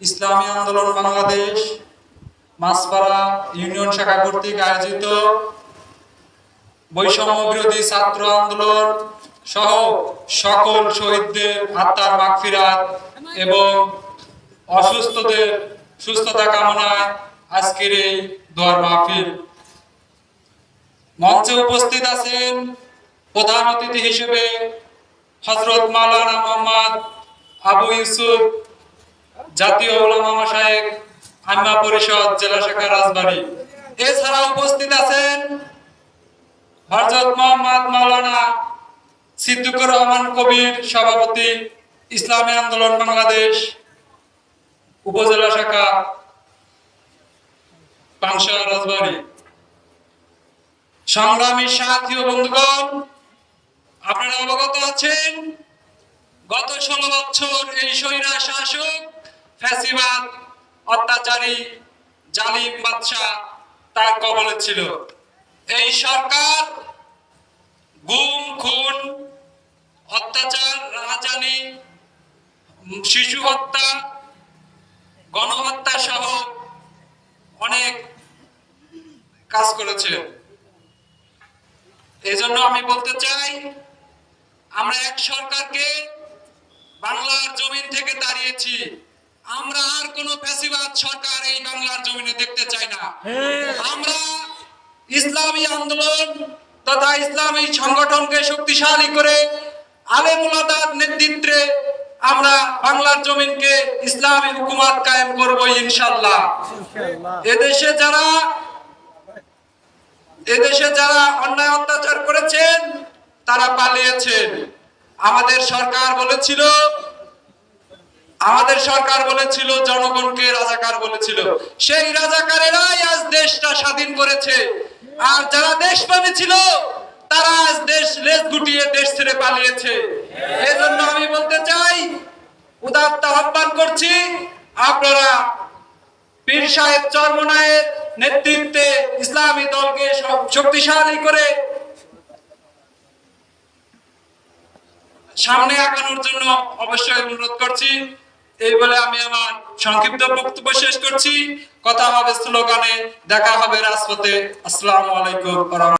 ইসলামী আন্দোলন বাংলাদেশ মাসপাড়া ইউনিয়ন শাখা কর্তৃক আয়োজিত বৈষম্য বিরোধী ছাত্র আন্দোলন সহ সকল শহীদদের আত্মার এবং অসুস্থদের সুস্থতা কামনায় আজকের এই দোয়ার মাহফিল। মঞ্চে উপস্থিত আছেন প্রধান অতিথি হিসেবে হজরত মাওলানা মোহাম্মদ আবু ইউসুফ, জাতীয় ওলামা মাসায়েক আইমা পরিষদ, জেলা শাখা রাজবাড়ী। এছাড়া উপস্থিত আছেন হজরত মোহাম্মদ মাওলানা সিদ্দিকুর রহমান কবির সভাপতি, ইসলামী আন্দোলন বাংলাদেশ, উপজেলা শাখা পাংশা রাজবাড়ী। সংগ্রামী সাথী ও বন্ধুগণ আপনারা অবগত আছেন, গত ষোলো বছর এই স্বৈরা শাসক, ফ্যাসিবাদ, অত্যাচারী, জালিম বাদশাহ তার কবলে ছিল। এই সরকার গুম, খুন, অত্যাচার, রাহাজানি, শিশু হত্যা, গণহত্যা সহ অনেক কাজ করেছে। এজন্য আমি বলতে চাই আমরা এক সরকারকে বাংলার জমিন থেকে দাঁড়িয়েছি আমরা আর কোন ফ্যাসিবাদ সরকার এই বাংলার জমিনে দেখতে চাই না। আমরা ইসলামী আন্দোলন তথা ইসলামী সংগঠনকে শক্তিশালী করে আলেমুলাদার নেতৃত্বে আমরা বাংলার জমিনকে ইসলামী হুকুমাত কায়েম করব ইনশাল্লাহ এদেশে যারা এদেশে যারা অন্যায় অত্যাচার করেছেন তারা পালিয়েছেন। আমাদের সরকার বলেছিল, আমাদের সরকার বলেছিল, জনগণকে রাজাকার বলেছিল। সেই রাজাকারেরাই আজ দেশটা স্বাধীন করেছে। আর যারা দেশপ্রেমী ছিল, তারা আজ দেশ লেজ গুটিয়ে দেশ ছেড়ে পালিয়েছে। এজন্য আমি বলতে চাই, উদাত্ত আহ্বান করছি, আপনারা পীর সাহেব চরমনায়ের নেতৃত্বে ইসলামী দলকে শক্তিশালী করে সামনে আগানোর জন্য অবশ্যই অনুরোধ করছি। এই বলে আমি আমার সংক্ষিপ্ত বক্তব্য শেষ করছি। কথা হবে স্লোগানে, দেখা হবে রাজপথে। আসসালামু আলাইকুম।